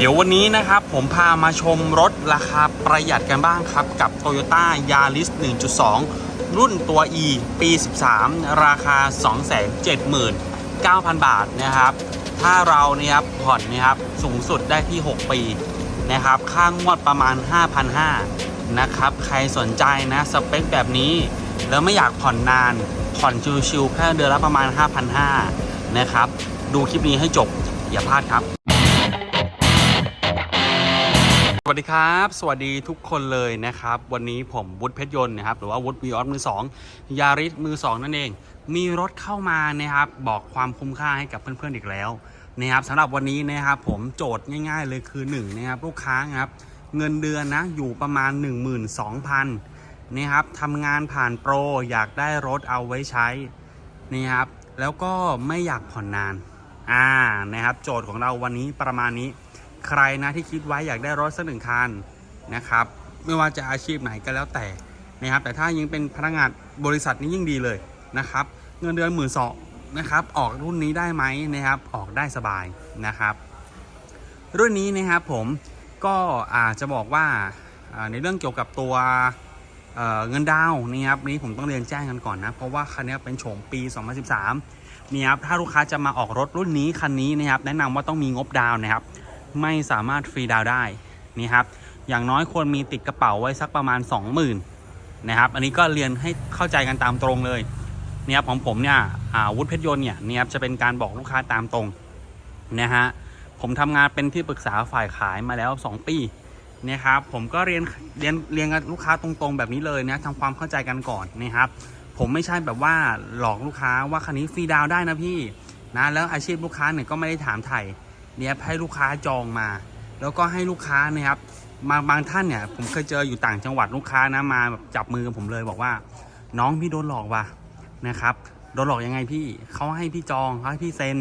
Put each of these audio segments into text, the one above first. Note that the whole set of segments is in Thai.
เดี๋ยววันนี้นะครับผมพามาชมรถราคาประหยัดกันบ้างครับ กับ Toyota Yaris 1.2 รุ่นตัว E ปี 13 ราคา 279,000 บาทนะครับ ถ้าเราเนี่ยครับผ่อนเนี่ยครับสูงสุดได้ที่ 6 ปีนะครับ ค่างวดประมาณ 5,500นะครับ ใครสนใจนะสเปคแบบนี้ แล้วไม่อยากผ่อนนาน ผ่อนชิวๆแค่เดือนละประมาณ 5,500นะครับ ดูคลิปนี้ให้จบอย่าพลาดครับ สวัสดีครับ สวัสดีทุกคนเลยนะครับ วันนี้ผมวุฒิเพชรยนต์นะครับ หรือว่าวุฒิวีออสมือสองยาริสมือสองนั่นเอง มีรถเข้ามานะครับ บอกความคุ้มค่าให้กับเพื่อนๆอีกแล้วนะครับสำหรับวันนี้นะครับผมโจทย์ง่าย ๆ เลยคือ1นะครับลูกค้านะครับเงินเดือนนะอยู่ประมาณ 12,000นะครับทำงานผ่านโปรอยากได้รถเอาไว้ใช้นะครับแล้วก็ไม่อยากผ่อนนานอ่านะครับโจทย์ของเราวันนี้ประมาณนี้ ใครนะที่คิดไว้อยากได้รถสักหนึ่งคันนะครับ ไม่ว่าจะอาชีพไหนก็แล้วแต่นะครับ แต่ถ้ายังเป็นพนักงานบริษัทนี้ยิ่งดีเลยนะครับ เงินเดือนหมื่นสองนะครับ ออกรุ่นนี้ได้ไหมนะครับ ออกได้สบายนะครับ รุ่นนี้นะครับผมก็อาจจะบอกว่าในเรื่องเกี่ยวกับตัวเเงินดาวนะครับนี้ผมต้องเรียนแจ้งกันก่อนนะ เพราะว่าคันนี้เป็นโฉมปี 2013นี่ครับถ้าลูกค้าจะมาออกรถรุ่นนี้คันนี้นะครับ แนะนำว่าต้องมีงบดาวนะครับ ไม่สามารถฟรีดาวได้นี่ครับ อย่างน้อยควรมีติดกระเป๋าไว้สักประมาณ 20,000นะครับ อันนี้ก็เรียนให้เข้าใจกันตามตรงเลยเนี่ยครับของผมเนี่ยอาวุฒิเพชรยนต์เนี่ยเนี่ยครับจะเป็นการบอกลูกค้าตามตรงนะฮะผมทำงานเป็นที่ปรึกษาฝ่ายขายมาแล้ว 2 ปีนะครับผมก็เรียนเรียนเรียนกับลูกค้าตรงๆ แบบนี้เลยนะทำความเข้าใจกันก่อนนะครับ ผมไม่ใช่แบบว่าหลอกลูกค้าว่าคันนี้ฟรีดาวได้นะพี่นะแล้วอาชีพลูกค้าเนี่ยก็ไม่ได้ถามไถ่ เนี่ยให้ลูกค้าจองมา แล้วก็ให้ลูกค้านะครับมาบางท่านเนี่ยผมเคยเจออยู่ต่างจังหวัดลูกค้านะมาแบบจับมือกับผมเลยบอกว่า น้องพี่โดนหลอกว่ะนะครับโดนหลอกยังไงพี่เขาให้พี่จองเขาให้พี่เซ็น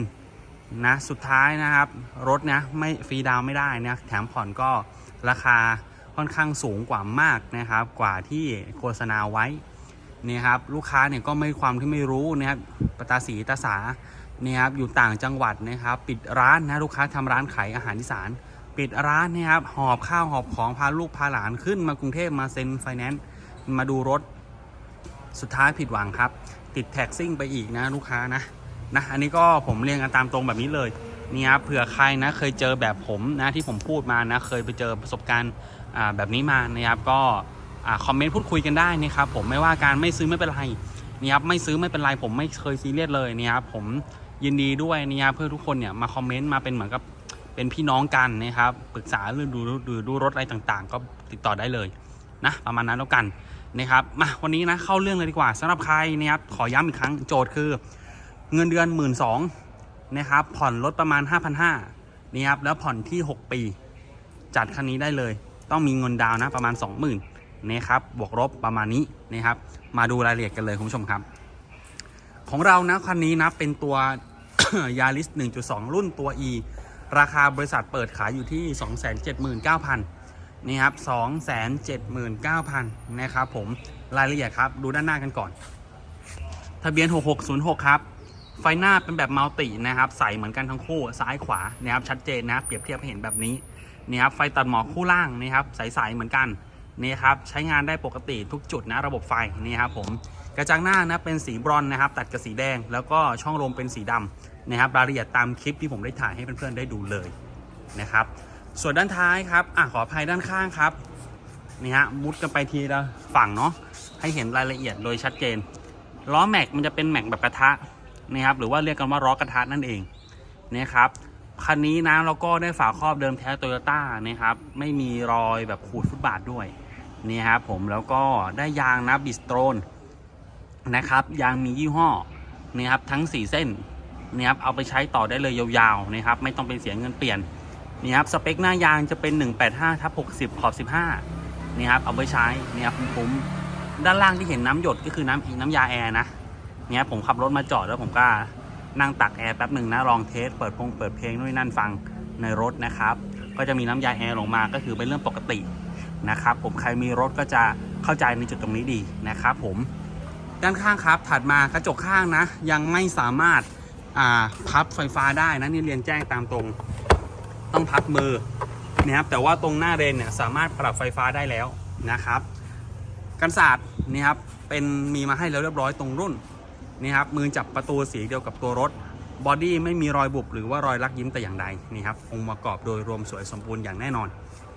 นะสุดท้ายนะครับ รถนะไม่ฟรีดาวไม่ได้นะแถมผ่อนก็ราคาค่อนข้างสูงกว่ามากนะครับ กว่าที่โฆษณาไว้เนี่ยครับลูกค้าเนี่ยก็ไม่ความที่ไม่รู้นะครับปตาสีตาสา นี่ครับอยู่ต่างจังหวัดนะครับ ปิดร้านนะลูกค้าทำร้านขายอาหารอีสาน ปิดร้านนะครับหอบข้าวหอบของพาลูกพาหลานขึ้นมากรุงเทพมาเซ็นไฟแนนซ์มาดูรถสุดท้ายผิดหวังครับ ติดแท็กซิ่งไปอีกนะลูกค้านะนะอันนี้ก็ผมเรียงกันตามตรงแบบนี้เลยนี่ครับเผื่อใครนะเคยเจอแบบผมนะที่ผมพูดมานะเคยไปเจอประสบการณ์แบบนี้มานะครับก็คอมเมนต์พูดคุยกันได้นะครับผมไม่ว่าการไม่ซื้อไม่เป็นไรนี่ครับไม่ซื้อไม่เป็นไรผมไม่เคยซีเรียสเลยนี่ครับผม ยินดีด้วยนะครับเพื่อทุกคนเนี่ยมาคอมเมนต์มาเป็นเหมือนกับเป็นพี่น้องกันนะครับปรึกษาเรื่องดูดูดูรถอะไรต่างๆ ก็ติดต่อได้เลยนะประมาณนั้นแล้วกันนะครับมาวันนี้นะเข้าเรื่องเลยดีกว่าสำหรับใครนะครับขอย้ำอีกครั้งโจทย์คือ เงินเดือน1 2ื่นนะครับผ่อนรถประมาณ 5,500นี่ครับแล้วผ่อนที่ 6 ปี จัดคันนี้ได้เลย ต้องมีเงินดาวน์นะประมาณ 20,000นะครับบวกลบประมาณนี้นะครับมาดูรายละเอียดกันเลยคุณผู้ชมครับ ของเรานะคันนี้นะเป็นตัว Yaris 1.2 รุ่นตัว E ราคาบริษัทเปิดขายอยู่ที่ 279,000นี่ครับ279,000นะครับผม รายละเอียดครับ ดูด้านหน้ากันก่อน ทะเบียน 6606 ครับ ไฟหน้าเป็นแบบมัลตินะครับ ใสเหมือนกันทั้งคู่ ซ้ายขวา นะครับ ชัดเจนนะ เปรียบเทียบให้เห็นแบบนี้ นี่ครับ ไฟตัดหมอกคู่ล่างนะครับ ใสๆเหมือนกัน นี่ครับ ใช้งานได้ปกติทุกจุดนะ ระบบไฟ นี่ครับผม กระจังหน้านะเป็นสีบรอนนะครับ ตัดกับสีแดง แล้วก็ช่องลมเป็นสีดำนะครับรายละเอียดตามคลิปที่ผมได้ถ่ายให้เพื่อนๆได้ดูเลยนะครับ ส่วนด้านท้ายครับอะขออภัยด้านข้างครับนี่ฮะมุดกันไปทีละฝั่งเนาะให้เห็นรายละเอียดโดยชัดเจนล้อแม็กมันจะเป็นแม็กแบบกระทะนะครับหรือว่าเรียกกันว่าล้อกระทะนั่นเองนะครับคันนี้นะเราก็ได้ฝาครอบเดิมแท้โตโยต้านะครับไม่มีรอยแบบขูดฟุตบาทด้วยนี่ครับผมแล้วก็ได้ยางนะบิสโตรน นะครับ ยางมียี่ห้อนะครับทั้ง 4 เส้นนะครับเอาไปใช้ต่อได้เลยยาวๆนะครับ ไม่ต้องเป็นเสียเงินเปลี่ยนนี่ครับสเปคหน้ายางจะเป็น 185ทับ60 ขอบ 15นี่ครับเอาไปใช้นี่ครับคุ้มด้านล่างที่เห็นน้ำหยดก็คือน้ำอีกน้ำยาแอร์นะเนี่ยผมขับรถมาจอดแล้วผมก็นั่งตักแอร์แป๊บหนึ่งนะลองเทสเปิดพงเปิดเพลงนู่นนนั่นฟังในรถนะครับ ก็จะมีน้ำยาแอร์ลงมาก็คือเป็นเรื่องปกตินะครับ ผมใครมีรถก็จะเข้าใจในจุดตรงนี้ดีนะครับผม ด้านข้างครับ ถัดมากระจกข้างนะ ยังไม่สามารถพับไฟฟ้าได้นะนี่เรียนแจ้งตามตรง ต้องพักมือนะครับแต่ว่าตรงหน้าเรนเนี่ยสามารถปรับไฟฟ้าได้แล้วนะครับกันศาสตร์นี่ครับเป็นมีมาให้แล้วเรียบร้อยตรงรุ่นนี่ครับมือจับประตูสีเดียวกับตัวรถบอดี้ไม่มีรอยบุบหรือว่ารอยลักยิ้มแต่อย่างใดนี่ครับองค์ประกอบโดยรวมสวยสมบูรณ์อย่างแน่นอน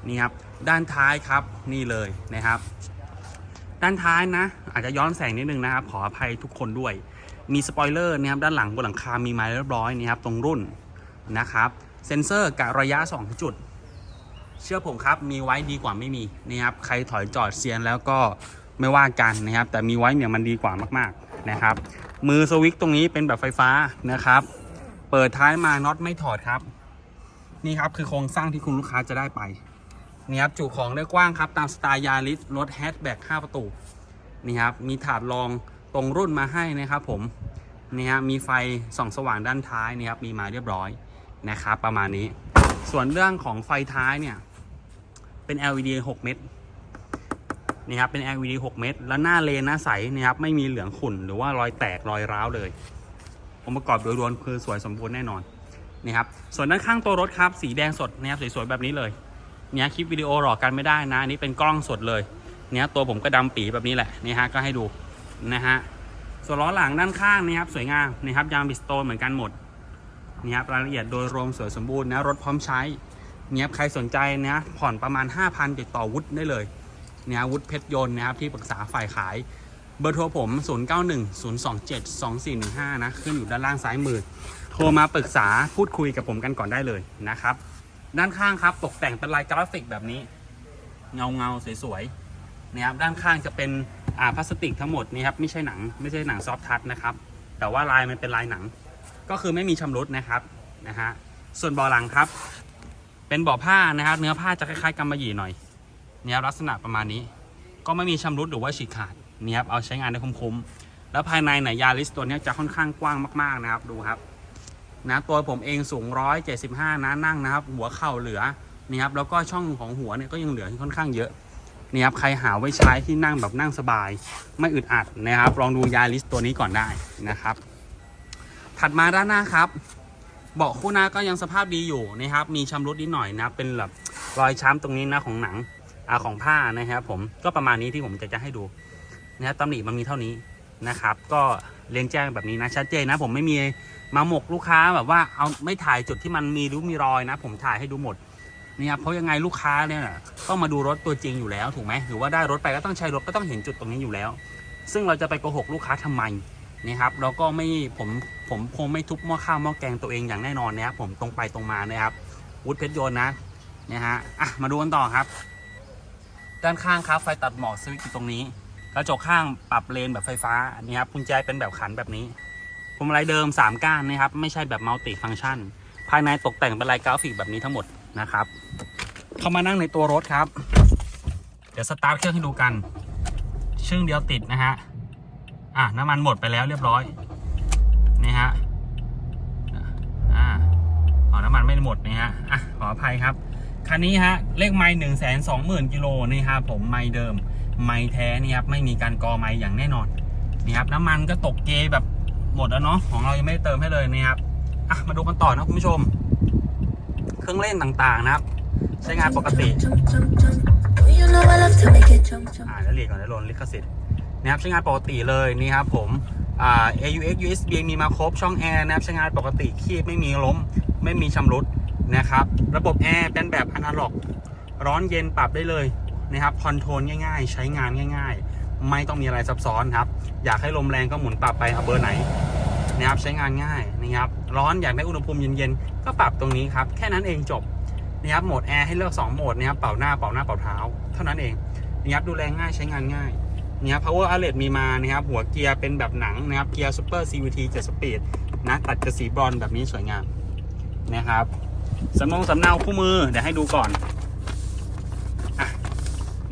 นี่ครับด้านท้ายครับนี่เลยนะครับ ด้านท้ายนะ อาจจะย้อนแสงนิดนึงนะครับขออภัยทุกคนด้วย มีสปอยเลอร์นะครับด้านหลังบนหลังคา มีไมาเรียบร้อยนี่ครับตรงรุ่นนะครับเซ็นเซอร์กะระยะ 2 จุด เชื่อผมครับมีไว้ดีกว่าไม่มีนะครับใครถอยจอดเซียนแล้วก็ไม่ว่ากันนะครับ แต่มีไว้เนี่ยมันดีกว่ามากๆนะครับ มือสวิตช์ตรงนี้เป็นแบบไฟฟ้านะครับ เปิดท้ายมาน็อตไม่ถอดครับ นี่ครับคือโครงสร้างที่คุณลูกค้าจะได้ไป นี่ครับจุของได้กว้างครับ ตามสไตล์ยาริสรถแฮชแบ็ก5ประตูนี่ครับมีถาดรองตรงรุ่นมาให้นะครับผมนี่ฮะมีไฟส่องสว่างด้านท้ายนี่ครับมีมาเรียบร้อยนะครับประมาณนี้ ส่วนเรื่องของไฟท้ายเนี่ยเป็น LED 6 เม็ดนี่ครับเป็น LED 6 เม็ดแล้วหน้าเลนหน้าใสนะครับไม่มีเหลืองขุ่นหรือว่ารอยแตกรอยร้าวเลยองค์ประกอบโดยรวมคือสวยสมบูรณ์แน่นอนนี่ครับส่วนด้านข้างตัวรถครับสีแดงสดนะครับสวยๆแบบนี้เลย เนี่ยคลิปวิดีโอหลอกกันไม่ได้นะอันนี้เป็นกล้องสดเลยเนี่ยตัวผมก็ดำปีแบบนี้แหละนี่ฮะก็ให้ดูนะฮะส่วนล้อหลังด้านข้างนี่ครับสวยงามนะครับยางบิสโตนเหมือนกันหมดนี่ครับรายละเอียดโดยรวมสวยสมบูรณ์นะรถพร้อมใช้เนี่ยใครสนใจนะผ่อนประมาณ 5,000ติดต่อวุฒิได้เลยเนี่ยวุฒิเพชรยนต์นะครับที่ปรึกษาฝ่ายขาย เบอร์โทรผม 0910272415 นะ ขึ้นอยู่ด้านล่างซ้ายมือ โทรมาปรึกษาพูดคุยกับผมกันก่อนได้เลยนะครับ ด้านข้างครับตกแต่งเป็นลายกราฟิกแบบนี้ เงาเงาสวยๆนะครับด้านข้างจะเป็นอ่าพลาสติกทั้งหมดนี่ครับไม่ใช่หนังไม่ใช่หนังซอฟทัชนะครับ แต่ว่าลายมันเป็นลายหนัง ก็คือไม่มีชำรุดนะครับนะฮะส่วนเบาะหลังครับ เป็นเบาะผ้านะครับ เนื้อผ้าจะคล้ายๆกำมะหยี่หน่อยเนี่ยครับลักษณะประมาณนี้ ก็ไม่มีชำรุดหรือว่าฉีกขาดเนี่ยครับเอาใช้งานได้คุ้มๆแล้วภายในไหนยาริสตัวนี้จะค่อนข้างกว้างมากๆนะครับดูครับ นะตัวผมเองสูง 175 นะนั่งนะครับ หัวเข่าเหลือนี่ครับแล้วก็ช่องของหัวเนี่ยก็ยังเหลือค่อนข้างเยอะนี่ครับใครหาไว้ใช้ที่นั่งแบบนั่งสบาย ไม่อึดอัดนะครับ ลองดูยาริสตัวนี้ก่อนได้นะครับ ถัดมาด้านหน้าครับเบาะคู่หน้าก็ยังสภาพดีอยู่นะครับ มีชำรุดนิดหน่อยนะเป็นแบบรอยช้ำตรงนี้นะของหนังอาของผ้านะครับผมก็ประมาณนี้ที่ผมจะจะให้ดูนะครับตำหนิมันมีเท่านี้นะครับ ก็ เรียนแจ้งแบบนี้นะชัดเจนนะ ผมไม่มีมาหมกลูกค้าแบบว่าเอาไม่ถ่ายจุดที่มันมีริ้มีรอยนะ ผมถ่ายให้ดูหมดนะครับเพราะยังไงลูกค้าเนี่ยต้องมาดูรถตัวจริงอยู่แล้วถูกไหมหรือว่าได้รถไปก็ต้องใช้รถก็ต้องเห็นจุดตรงนี้อยู่แล้ว ซึ่งเราจะไปโกหกลูกค้าทำไมนะครับแล้วก็ไม่ผมผมคงไม่ทุบหม้อข้าวหม้อแกงตัวเองอย่างแน่นอนนะครับผมตรงไปตรงมานะครับวุฒิเพชรยนนะนะฮะอะมาดูกันต่อครับ ด้านข้างครับไฟตัดหมอกสวิตช์อยู่ตรงนี้ กระจกข้างปรับเลนแบบไฟฟ้านี่ครับกุญแจเป็นแบบขันแบบนี้พวงมาลัยเดิม 3 ก้านนะครับ ไม่ใช่แบบมัลติฟังก์ชัน ภายในตกแต่งเป็นลายกราฟิกแบบนี้ทั้งหมดนะครับ เข้ามานั่งในตัวรถครับ เดี๋ยวสตาร์ทเครื่องให้ดูกันชึ่งเดียวติดนะฮะอะน้ำมันหมดไปแล้วเรียบร้อยนี่ฮะอ่าอ๋อน้ำมันไม่หมดนี่ฮะอะขออภัยครับคันนี้ฮะเลขไม้หนึ่งแสนสองหมื่นกิโลนี่ครับผมไม้เดิม ไม้แท้นี่ครับไม่มีการกอไม้อย่างแน่นอนนี่ครับน้ำมันก็ตกเกยแบบหมดแล้วเนาะของเรายังไม่ได้เติมให้เลยนี่ครับอะมาดูกันต่อนะคุณผู้ชม เครื่องเล่นต่างๆนะครับ ใช้งานปกติอ่าแล้วเรียกก่อนแล้วลนลิขสิทธิ์นะครับใช้งานปกติเลยนี่ครับผมอ่า AUX USB มีมาครบช่องแอร์นะครับใช้งานปกติคีบไม่มีล้ม ไม่มีชำรุดนะครับ ระบบแอร์เป็นแบบอนาล็อก ร้อนเย็นปรับได้เลย นะครับคอนโทรลง่ายๆ ใช้งานง่าย ๆ ไม่ต้องมีอะไรซับซ้อนครับ อยากให้ลมแรงก็หมุนปรับไปเอาเบอร์ไหนนะครับใช้งานง่ายนะครับร้อนอยากได้อุณหภูมิเย็นๆก็ปรับตรงนี้ครับแค่นั้นเองจบนะครับโหมดแอร์ให้เลือก2โหมดนะครับเป่าหน้าเป่าหน้าเป่าเท้า เท่านั้นเองนะครับดูแลง่ายใช้งานง่ายเนี่ย power outlet มีมานะครับหัวเกียร์เป็นแบบหนังนะครับเกียร์ super CVT 7 speed นะตัดกับสีบรอนแบบนี้สวยงามนะครับสำนงสำเนาคู่มือเดี๋ยวให้ดูก่อน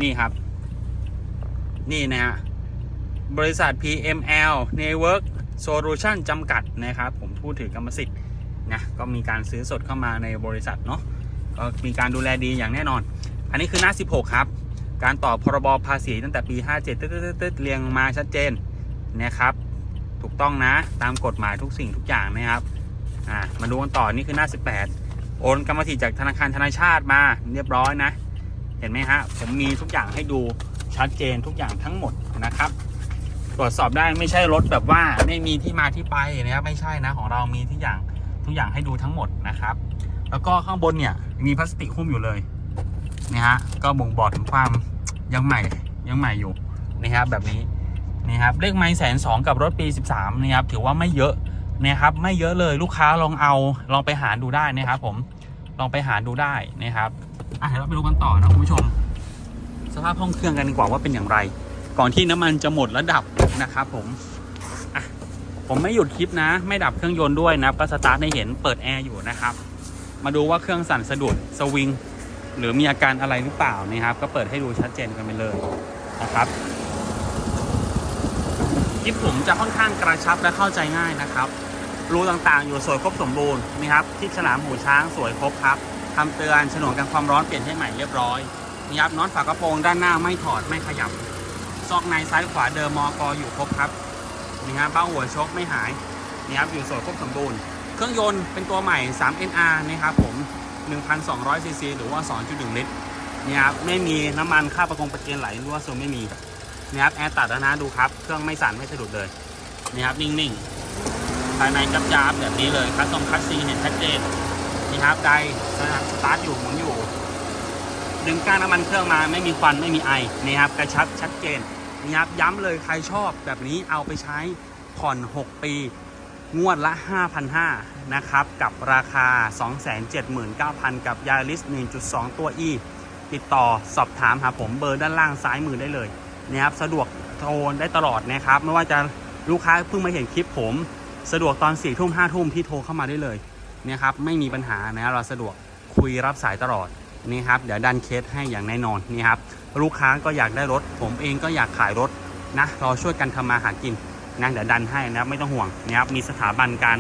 นี่ครับ นี่นะฮะบริษัท PML Network Solution จำกัดนะครับ ผมพูดถือกรรมสิทธิ์นะก็มีการซื้อสดเข้ามาในบริษัทเนาะก็มีการดูแลดีอย่างแน่นอน อันนี้คือหน้า 16 ครับ การต่อพรบภาษีตั้งแต่ปี 57ตึ๊ดตึ๊ดเรียงมาชัดเจนนะครับ ถูกต้องนะตามกฎหมายทุกสิ่งทุกอย่างนะครับอ่ามาดูกันต่อนี่คือหน้า 18 โอนกรรมสิทธิ์จากธนาคารธนาชาติมาเรียบร้อยนะ เห็นไหมฮะ ผมมีทุกอย่างให้ดูชัดเจนทุกอย่างทั้งหมดนะครับ ตรวจสอบได้ไม่ใช่รถแบบว่าไม่มีที่มาที่ไปนะครับไม่ใช่นะของเรามีทุกอย่างทุกอย่างให้ดูทั้งหมดนะครับ แล้วก็ข้างบนเนี่ยมีพลาสติกหุ้มอยู่เลยนะฮะก็บ่งบอกถึงความยังใหม่ยังใหม่อยู่นะครับแบบนี้นะครับเลขไม้แสนสองกับรถปี 13นะครับถือว่าไม่เยอะนะครับไม่เยอะเลยลูกค้าลองเอาลองไปหาดูได้นะครับผมลองไปหาดูได้นะครับ อะเดี๋ยวเราไปดูกันต่อนะคุณผู้ชม สภาพห้องเครื่องกันดีกว่าว่าเป็นอย่างไร ก่อนที่น้ำมันจะหมดแล้วดับนะครับผมอะผมไม่หยุดคลิปนะ ไม่ดับเครื่องยนต์ด้วยนะก็สตาร์ทให้เห็นเปิดแอร์อยู่นะครับ มาดูว่าเครื่องสั่นสะดุดสวิงหรือมีอาการอะไรหรือเปล่านะครับ ก็เปิดให้ดูชัดเจนกันไปเลยนะครับคลิปผมจะค่อนข้างกระชับและเข้าใจง่ายนะครับรูต่างๆ อยู่สวยครบสมบูรณ์นะครับที่ฉลามหูช้างสวยครบครับ คำเตือนฉนวนกันความร้อนเปลี่ยนให้ใหม่เรียบร้อยนี่ครับน็อตฝากระโปรงด้านหน้าไม่ถอดไม่ขยับ ซอกในซ้ายขวาเดิมมอกอยู่ครบครับนี่ฮะเบ้าหัวชกไม่หายนี่ครับอยู่สวยครบสมบูรณ์ เครื่องยนต์เป็นตัวใหม่ 3NR นะครับผม 1,200 ซีซีหรือว่า 2.1 ลิตรนี่ครับไม่มีน้ำมันค่าประกงประเกียนไหลรือว่าซูมไม่มีนี่ครับแอร์ตัดแล้วนะดูครับ เครื่องไม่สั่นไม่สะดุดเลยนี่ครับนิ่งๆ ภายในจับจาบแบบนี้เลยคัสตรงคัสซีเห็นชัดเจน นี่ครับไดสตาร์ทอยู่หมุนอยู่ ดึงก้านน้ำมันเครื่องมาไม่มีควันไม่มีไอนี่ครับกระชับชัดเจนนี่ครับย้ำเลยใครชอบแบบนี้เอาไปใช้ผ่อน 6 ปี งวดละ 5,500นะครับ กับราคา 279,000 กับยาริส1.2 ตัว E ติดต่อสอบถามหาผมเบอร์ด้านล่างซ้ายมือได้เลยนะครับสะดวกโทรได้ตลอดนะครับ ไม่ว่าจะลูกค้าเพิ่งมาเห็นคลิปผม สะดวกตอน4ี่ทุ่มห้าทุ่มที่โทรเข้ามาได้เลย นะครับไม่มีปัญหานะเราสะดวกคุยรับสายตลอดนี่ครับเดี๋ยวดันเคสให้อย่างแน่นอนนี่ครับลูกค้าก็อยากได้รถ ผมเองก็อยากขายรถนะเราช่วยกันทำมาหากินนะเดี๋ยวดันให้นะครับไม่ต้องห่วงนะครับมีสถาบันการ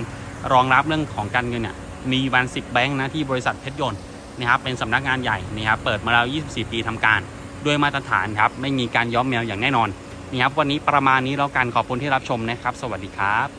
รองรับเรื่องของการเงินเนี่ยมีวันสิบแบงค์นะที่บริษัทเพชรยนต์นะครับเป็นสำนักงานใหญ่นะครับเปิดมาแล้ว 24 ปีทำการด้วยมาตรฐานครับไม่มีการย้อมแมวอย่างแน่นอนนี่ครับวันนี้ประมาณนี้แล้วกันขอบคุณที่รับชมนะครับ สวัสดีครับ